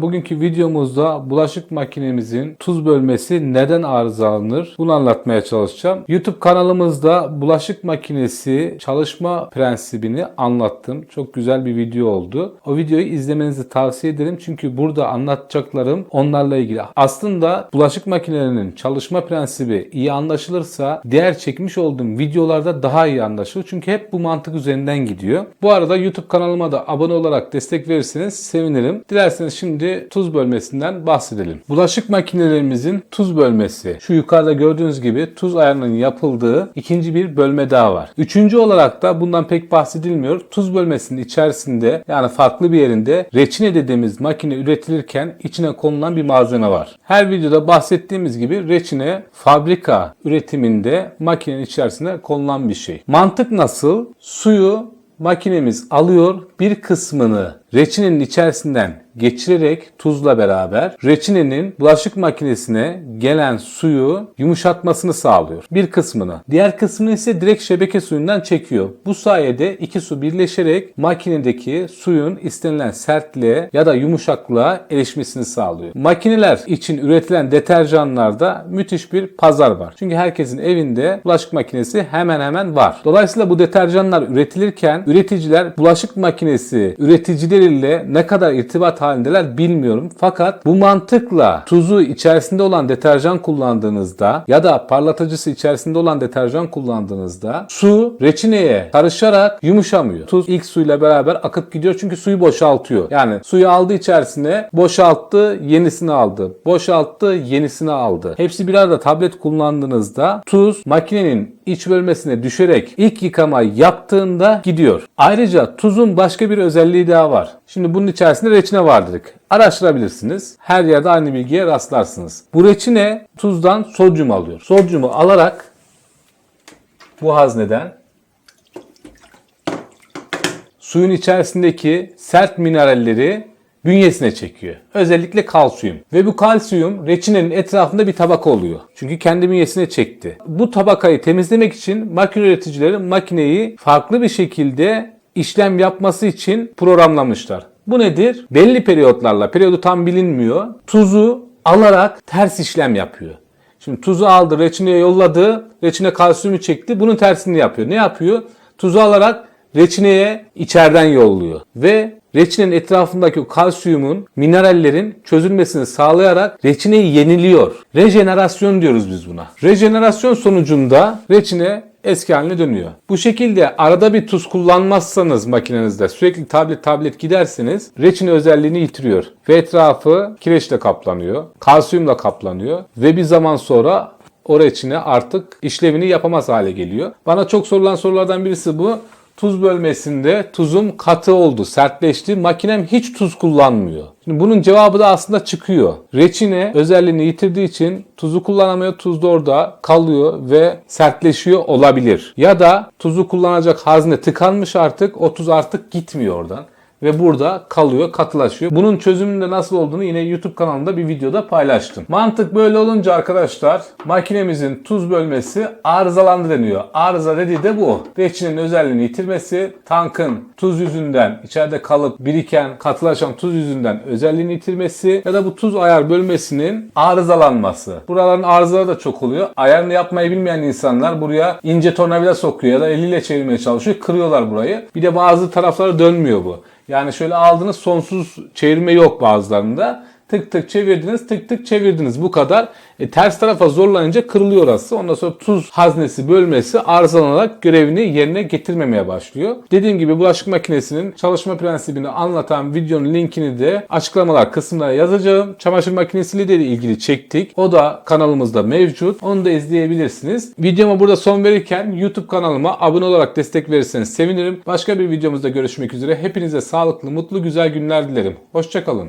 Bugünkü videomuzda bulaşık makinemizin tuz bölmesi neden arızalanır bunu anlatmaya çalışacağım. YouTube kanalımızda bulaşık makinesi çalışma prensibini anlattım. Çok güzel bir video oldu. O videoyu izlemenizi tavsiye ederim çünkü burada anlatacaklarım onlarla ilgili. Aslında bulaşık makinelerinin çalışma prensibi iyi anlaşılırsa diğer çekmiş olduğum videolarda daha iyi anlaşılır. Çünkü hep bu mantık üzerinden gidiyor. Bu arada YouTube kanalıma da abone olarak destek verirseniz sevinirim. Dilerseniz şimdi tuz bölmesinden bahsedelim. Bulaşık makinelerimizin tuz bölmesi. Şu yukarıda gördüğünüz gibi tuz ayarının yapıldığı ikinci bir bölme daha var. Üçüncü olarak da bundan pek bahsedilmiyor. Tuz bölmesinin içerisinde yani farklı bir yerinde reçine dediğimiz makine üretilirken içine konulan bir malzeme var. Her videoda bahsettiğimiz gibi reçine fabrika üretiminde makinenin içerisine konulan bir şey. Mantık nasıl? Suyu makinemiz alıyor bir kısmını reçinenin içerisinden geçirerek tuzla beraber reçinenin bulaşık makinesine gelen suyu yumuşatmasını sağlıyor. Bir kısmını. Diğer kısmını ise direkt şebeke suyundan çekiyor. Bu sayede iki su birleşerek makinedeki suyun istenilen sertliğe ya da yumuşaklığa erişmesini sağlıyor. Makineler için üretilen deterjanlarda müthiş bir pazar var. Çünkü herkesin evinde bulaşık makinesi hemen hemen var. Dolayısıyla bu deterjanlar üretilirken üreticiler bulaşık makinesi üreticileriyle ne kadar irtibat halindeler bilmiyorum. Fakat bu mantıkla tuzu içerisinde olan deterjan kullandığınızda ya da parlatıcısı içerisinde olan deterjan kullandığınızda su reçineye karışarak yumuşamıyor. Tuz ilk suyla beraber akıp gidiyor çünkü suyu boşaltıyor. Yani suyu aldı içerisine boşalttı yenisini aldı. Boşalttı yenisini aldı. Hepsi bir arada tablet kullandığınızda tuz makinenin iç bölmesine düşerek ilk yıkama yaptığında gidiyor. Ayrıca tuzun başka bir özelliği daha var. Şimdi bunun içerisinde reçine vardır. Araştırabilirsiniz. Her yerde aynı bilgiye rastlarsınız. Bu reçine tuzdan sodyum alıyor. Sodyumu alarak bu hazneden suyun içerisindeki sert mineralleri bünyesine çekiyor. Özellikle kalsiyum. Ve bu kalsiyum reçinenin etrafında bir tabaka oluyor. Çünkü kendi bünyesine çekti. Bu tabakayı temizlemek için makine üreticileri makineyi farklı bir şekilde işlem yapması için programlamışlar. Bu nedir? Belli periyotlarla, periyodu tam bilinmiyor. Tuzu alarak ters işlem yapıyor. Şimdi tuzu aldı, reçineye yolladı, reçine kalsiyumu çekti. Bunun tersini yapıyor. Ne yapıyor? Tuzu alarak reçineye içeriden yolluyor. Ve reçinenin etrafındaki kalsiyumun, minerallerin çözülmesini sağlayarak reçineyi yeniliyor. Rejenerasyon diyoruz biz buna. Rejenerasyon sonucunda reçine eski haline dönüyor. Bu şekilde arada bir tuz kullanmazsanız makinenizde sürekli tablet tablet giderseniz reçine özelliğini yitiriyor. Ve etrafı kireçle kaplanıyor, kalsiyumla kaplanıyor ve bir zaman sonra o reçine artık işlevini yapamaz hale geliyor. Bana çok sorulan sorulardan birisi bu. Tuz bölmesinde tuzum katı oldu, sertleşti. Makinem hiç tuz kullanmıyor. Şimdi bunun cevabı da aslında çıkıyor. Reçine özelliğini yitirdiği için tuzu kullanamıyor. Tuz da orada kalıyor ve sertleşiyor olabilir. Ya da tuzu kullanacak hazne tıkanmış artık. O tuz artık gitmiyor oradan ve burada kalıyor, katılaşıyor. Bunun çözümünde nasıl olduğunu yine YouTube kanalımda bir videoda paylaştım. Mantık böyle olunca arkadaşlar makinemizin tuz bölmesi arızalandı deniyor. Arıza dediği de bu. Reçinenin özelliğini yitirmesi, tankın tuz yüzünden içeride kalıp biriken, katılaşan tuz yüzünden özelliğini yitirmesi ya da bu tuz ayar bölmesinin arızalanması. Buraların arızaları da çok oluyor. Ayarını yapmayı bilmeyen insanlar buraya ince tornavida sokuyor ya da eliyle çevirmeye çalışıyor. Kırıyorlar burayı. Bir de bazı tarafları dönmüyor bu. Yani şöyle aldınız sonsuz çevirme yok bazılarında. Tık tık çevirdiniz, tık tık çevirdiniz. Bu kadar. E, ters tarafa zorlanınca kırılıyor orası. Ondan sonra tuz haznesi bölmesi arızalanarak görevini yerine getirmemeye başlıyor. Dediğim gibi bulaşık makinesinin çalışma prensibini anlatan videonun linkini de açıklamalar kısmına yazacağım. Çamaşır makinesiyle de ilgili çektik. O da kanalımızda mevcut. Onu da izleyebilirsiniz. Videoma burada son verirken YouTube kanalıma abone olarak destek verirseniz sevinirim. Başka bir videomuzda görüşmek üzere. Hepinize sağlıklı, mutlu, güzel günler dilerim. Hoşçakalın.